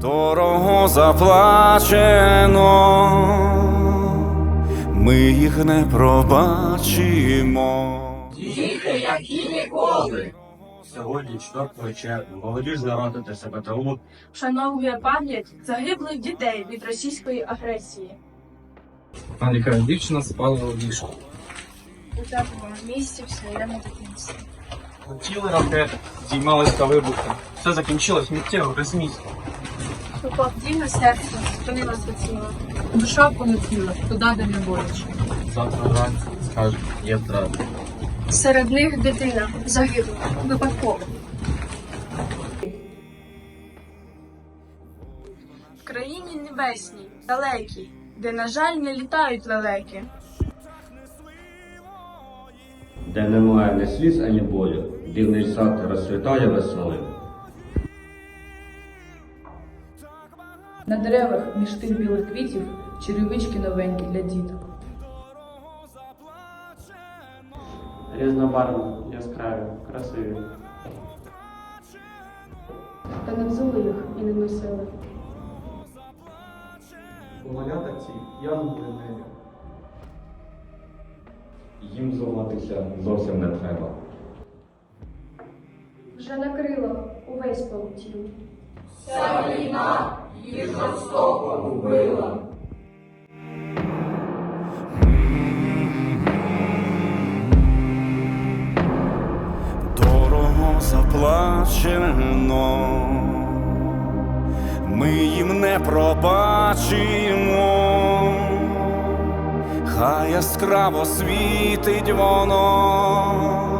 Дорого заплачено, ми їх не пробачимо. Сьогодні, 4 червня, молодіж зародити себе талмуд вшановує пам'ять загиблих дітей від російської агресії. Яка дівчина спала у ліжку. У теплому місці в своєму дитинстві. Летіли ракети, здіймались та вибухи. Все закінчилось миттєво, без місця. Упав дім серце, спинила світила. Душа полетіла туди, де не боляче. Завтра вранці скажуть, є здрада. Серед них дитина загибла випадково. В країні небесній, далекій, де, на жаль, не літають лелеки. де немає ні сліз, ані болю, дивний сад розцвітає веселим. На деревах між тих білих квітів черевички новенькі для діток. Різнобарвні, яскраві, красиві. Та не взули їх і не носили. У малятах ці янголи небі. Їм зламатися зовсім не треба. Вже накрило, увесь полетів. Дорого заплачено, ми їм не пробачимо, хай яскраво світить воно,